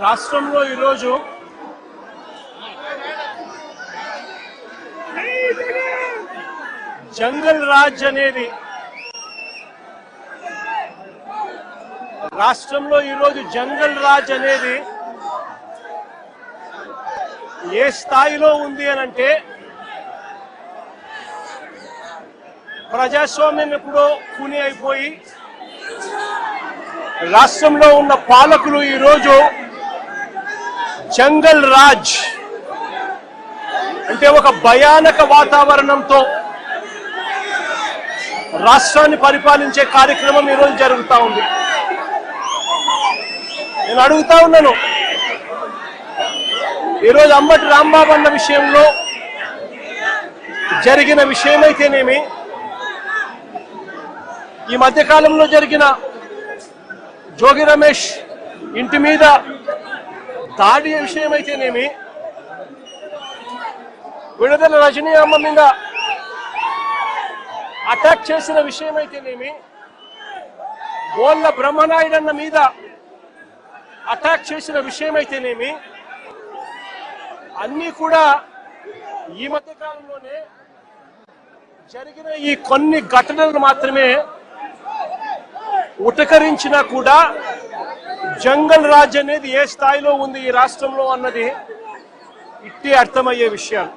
రాష్ట్రంలో ఈరోజు జంగల్ రాజ్ అనేది రాష్ట్రంలో ఈరోజు జంగల్ రాజ్ అనేది ఏ స్థాయిలో ఉంది అని అంటే ప్రజాస్వామ్యం ఎప్పుడో కూని అయిపోయి రాష్ట్రంలో ఉన్న పాలకులు ఈరోజు జంగల్ రాజ్ అంటే ఒక భయానక వాతావరణంతో రాష్ట్రాన్ని పరిపాలించే కార్యక్రమం ఈరోజు జరుగుతూ ఉంది. నేను అడుగుతా ఉన్నాను. ఈరోజు అంబటి రాంబాబు అన్న విషయంలో జరిగిన విషయమైతేనేమి ఈ మధ్యకాలంలో జరిగిన జోగి రమేష్ ఇంటి మీద దాడి విషయమైతేనేమి? విడుదల రజనీ అమ్మ మీద అటాక్ చేసిన విషయమైతేనేమి? గోళ్ళ బ్రహ్మనాయుడన్న మీద అటాక్ చేసిన విషయమైతేనేమి? అన్నీ కూడా ఈ మధ్య కాలంలోనే జరిగిన ఈ కొన్ని ఘటనలు మాత్రమే ఉటకరించినా కూడా జంగల్ రాజ్ అనేది ఏ స్థాయిలో ఉంది ఈ రాష్ట్రంలో అన్నది ఇట్టే అర్థమయ్యే విషయాలు.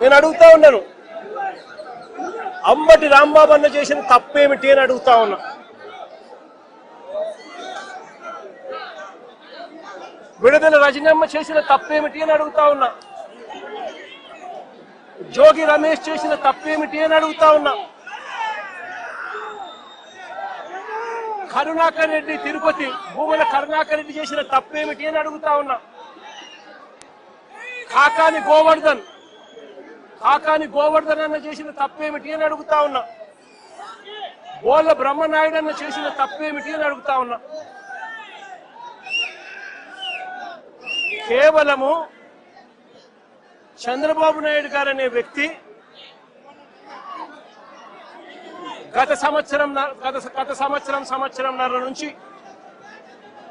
నేను అడుగుతా ఉన్నాను. అంబటి రాంబాబు అన్న చేసిన తప్పేమిటి అని అడుగుతా ఉన్నా. విడుదల రజనమ్మ చేసిన తప్పేమిటి అని అడుగుతా ఉన్నా. జోగి రమేష్ చేసిన తప్పేమిటి అని అడుగుతా ఉన్నా. కరుణాకర్ రెడ్డి తిరుపతి భూముల కరుణాకర్ రెడ్డి చేసిన తప్పేమిటి అని అడుగుతా ఉన్నా. కాకాని గోవర్ధన్ కాకాని గోవర్ధన్ అన్న చేసిన తప్పేమిటి అని అడుగుతా ఉన్నా. బోళ్ళ బ్రహ్మనాయుడు అన్న చేసిన తప్పేమిటి అని అడుగుతా ఉన్నా. కేవలము చంద్రబాబు నాయుడు గారు అనే వ్యక్తి గత సంవత్సరం గత గత సంవత్సరం సంవత్సరంన్నర నుంచి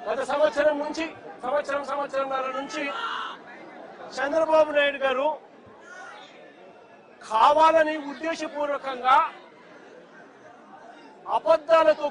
గత సంవత్సరం నుంచి సంవత్సరం సంవత్సరంన్నర నుంచి చంద్రబాబు నాయుడు గారు కావాలని ఉద్దేశపూర్వకంగా అబద్ధాలతో